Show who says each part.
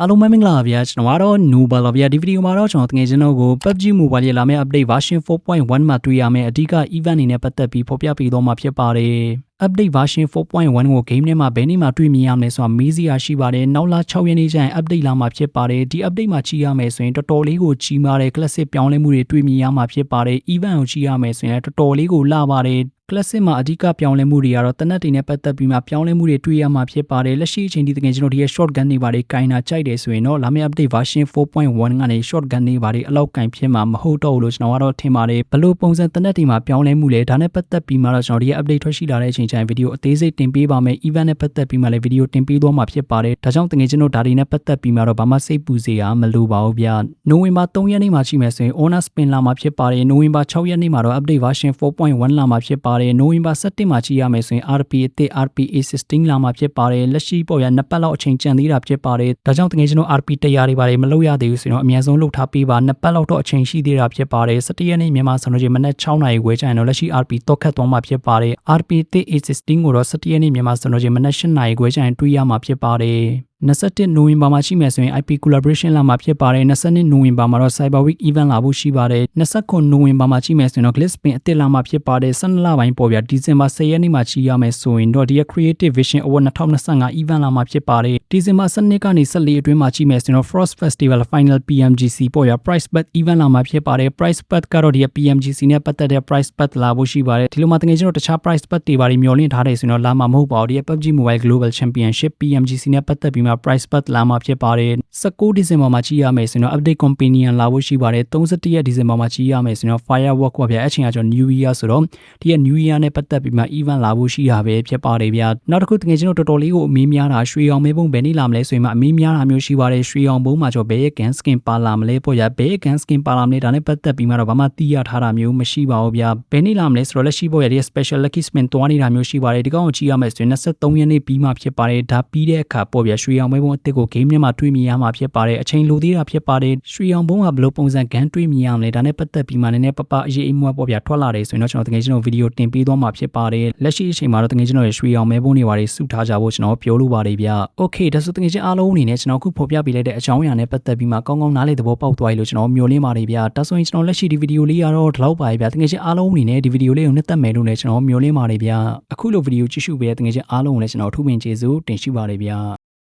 Speaker 1: အားလုံးပဲမင်္ဂလာပါဗျာကျွန်တော်ကတော့ Nobel ပါဗျာဒီဗီဒီယိုမှာတော့ကျွန်တော်တကယ်ချင်းတို့ကို PUBG Mobile ရဲ့လာမယ့် update version 4.1မှာတွေ့ရမယ့်အဓိက event အနေနဲ့ပတ်သက်ပြီးဖော်ပြပေးသွားမှာဖြစ်ပါတယ် update version 4.1ကို game ထဲမှာဘယ်နေ့မှတွေ့မြင်ရမလဲဆိုတာမေးစရာရှိပါတယ်နောက်လာ6ရက်နေ့ကျရင် update လာမှာဖြစ်ပါတယ်ဒီ update မှာကြီးရမယ်ဆိုရင်တော်တော်လေးကိုကြီးမားတဲ့ classic ပြောင်းလဲမှုတွေတွေ့မြင်ရမှာဖြစ်ပါတယ် event ကိုကြီးရမယ်ဆိုရင်လည်းတော်တော်လေးကိုလာပါတယ် classic မှာအဓိကပြောင်းလဲမှုတွေကတော့တနက်တွေနဲ့ပတ်သက်ပြီးမှပြောင်းလဲမှုတွေတွေ့ရမှာဖြစ်ပါတယ်လက်ရှိအချိန်ဒီတကယ်ကျွန်တော်ဒီရဲ့ shotgun တွေပါတယ်ကင်နာကြိုက်တယ်ဆိုရင်တော့လာမယ့် update version 4.1ကနေ shotgun တွေပါတယ်အလောက်ကင်ဖြစ်မှာမဟုတ်တော့ဘူးလို့ကျွန်တော်ကတော့ထင်ပါတယ်ဘလို့ပုံစံတနက်တွေမှာပြောင်းလဲမှုလဲဒါနဲ့ပတ်သက်ပြီးမှတော့ကျွန်တော်ဒီရဲ့ update ထွက်ရှိလာတဲ့အချိန်ကျရင်ဗီဒီယိုအသေးစိတ်တင်ပေးပါမယ် event နဲ့ပတ်သက်ပြီးမှလည်းဗီဒီယိုတင်ပေးသွားမှာဖြစ်ပါတယ်ဒါကြောင့်တကယ်ကျွန်တော်ဒါတွေနဲ့ပတ်သက်ပြီးမှတော့ဘာမှစိတ်ပူစရာမလိုပါဘူးဗျာနိုဝင်ဘာ3ရက်နေ့မှာရှိမယ်ဆိုရင် honor spin လာမှာဖြစ်ပါတယ်နိုဝင်ဘာ6ရက်နေ့မှာတော့ update version 4.1လာမှာဖြစ်ပါတယ်နိုဝင်ဘာ17မှာကြည့်ရမယ်ဆိုရင် RP အသစ် RPA 16လာမှာဖြစ်ပါတယ်လက်ရှိပေါ်ရနှစ်ပတ်လောက်အချိန်ကျန်သေးတာဖြစ်ပါတယ်ဒါကြောင့်တကယ်ကျွန်တော် RP 100တွေပါတယ်မလုပ်ရသေးဘူးဆိုတော့အများဆုံးလုပ်ထားပေးပါနှစ်ပတ်လောက်တော့အချိန်ရှိသေးတာဖြစ်ပါတယ်17ရက်နေ့မြန်မာစံတော်ချိန်မနက်6နာရီခွဲကျရင်တော့လက်ရှိ RP တော့ခတ်သွားမှာဖြစ်ပါတယ် RP အသစ် A16 ကိုတော့17ရက်နေ့မြန်မာစံတော်ချိန်မနက်8နာရီခွဲကျရင်တွေ့ရမှာဖြစ်ပါတယ်21နိုဝင်ဘာမှာရှိမယ်ဆိုရင် IP collaboration လာမှာဖြစ်ပါတယ်22နိုဝင်ဘာမှာတော့ Cyber Week event လာဖို့ရှိပါတယ်29နိုဝင်ဘာမှာရှိမယ်ဆိုရင်တော့ Glitspin အသစ်လာမှာဖြစ်ပါတယ်12လပိုင်းပေါ်ပြဒီဇင်ဘာ10ရက်နေ့မှာချီရမယ်ဆိုရင်တော့ဒီ Creative Vision Award 2025 event လာမှာဖြစ်ပါတယ်ဒီဇင်ဘာ12ကနေ14အတွင်းမှာရှိမယ်ဆိုရင်တော့ Frost Festival Final PMGC ပေါ်ရ Price Bet event လာမှာဖြစ်ပါတယ် Price Bet ကတော့ဒီ PMGC နဲ့ပတ်သက်တဲ့ Price Bet လာဖို့ရှိပါတယ်ဒီလိုမှတကယ်ကျွန်တော်တခြား Price Bet တွေပါမျှော်လင့်ထားတယ်ဆိုရင်တော့လာမှာမဟုတ်ပါဘူးဒီ PUBG Mobile Global Championship PMGC နဲ့ပတ်သက်ပြီးမှ price path လာမှာဖြစ်ပါတယ်19ဒီဇင်ဘာမှာကြည့်ရမယ်ဆိုရင်တော့ update companion လာဖို့ရှိပါတယ်31ရက်ဒီဇင်ဘာမှာကြည့်ရမယ်ဆိုရင်တော့ firework ပါဗျာအချိန်ကကျွန်တော် new year ဆိုတော့ဒီရဲ့ new year နဲ့ပတ်သက်ပြီးမှ event လာဖို့ရှိတာပဲဖြစ်ပါတယ်ဗျာနောက်တစ်ခုတကယ်ကျွန်တော်တော်တော်လေးကိုအမေးများတာရွှေအောင်မဲပုံဘယ်နေ့လာမလဲဆိုရင်မှအမေးများတာမျိုးရှိပါတယ်ရွှေအောင်ဘုံမှာကျွန်တော်ဘယ်ရဲ့ gun skin ပါလာမလဲပေါ့ဗျာဘယ်ရဲ့ gun skin ပါလာမလဲဒါနဲ့ပတ်သက်ပြီးမှတော့ဘာမှသိရထားတာမျိုးမရှိပါဘူးဗျာဘယ်နေ့လာမလဲဆိုတော့လက်ရှိပေါ့ဗျာဒီ special lucky spin တွားနေတာမျိုးရှိပါတယ်ဒီကောင်ကိုကြည့်ရမယ်ဆိုရင်23ရက်နေ့ပြီးမှဖြစ်ပါတယ်ဒါပြီးတဲ့အခါပေါ့ဗျာရွှေအောင်မဲပုံအစ်စ်ကို game ထဲမှာတွေ့မြင်ရမှာဖြစ်ပါတယ်အချိန်လိုသေးတာဖြစ်ပါတယ်ရွှေအောင်ဘုံကဘယ်လိုပုံစံကန်တွေ့မြင်ရမလဲဒါနဲ့ပတ်သက်ပြီးမှလည်းနည်းနည်းပပအရေးအမွှပေါ့ဗျာထွက်လာတယ်ဆိုရင်တော့ကျွန်တော်တကယ်ကျွန်တော်ဗီဒီယိုတင်ပေးသွားမှာဖြစ်ပါတယ်လက်ရှိအချိန်မှာတော့တကယ်ကျွန်တော်ရဲ့ရွှေအောင်မဲဘုံတွေပါတွေစုထားကြဖို့ကျွန်တော်ပြောလိုပါတယ်ဗျ။ Okay ဒါဆိုတကယ်ချင်းအားလုံးအနေနဲ့ကျွန်တော်ခုဖော်ပြပေးလိုက်တဲ့အကြောင်းအရာနဲ့ပတ်သက်ပြီးမှကောင်းကောင်းနားလည်သဘောပေါက်သွားပြီလို့ကျွန်တော်မျှော်လင့်ပါတယ်ဗျ။ဒါဆိုရင်ကျွန်တော်လက်ရှိဒီဗီဒီယိုလေးကတော့ဒီလောက်ပါပဲဗျ။တကယ်ချင်းအားလုံးအနေနဲ့ဒီဗီဒီယိုလေးကိုနှစ်သက်မယ်လို့လည်းကျွန်တော်မျှော်လင့်ပါတယ်ဗျ။အခုလိုဗီဒီယိုကြည့်ရှုပေးတဲ့တကယ်ချင်းအားလုံးကိုလည်းကျွန်တော်အထူးပင်ကျေးဇူးတင်ရှိပါတယ်ဗျ။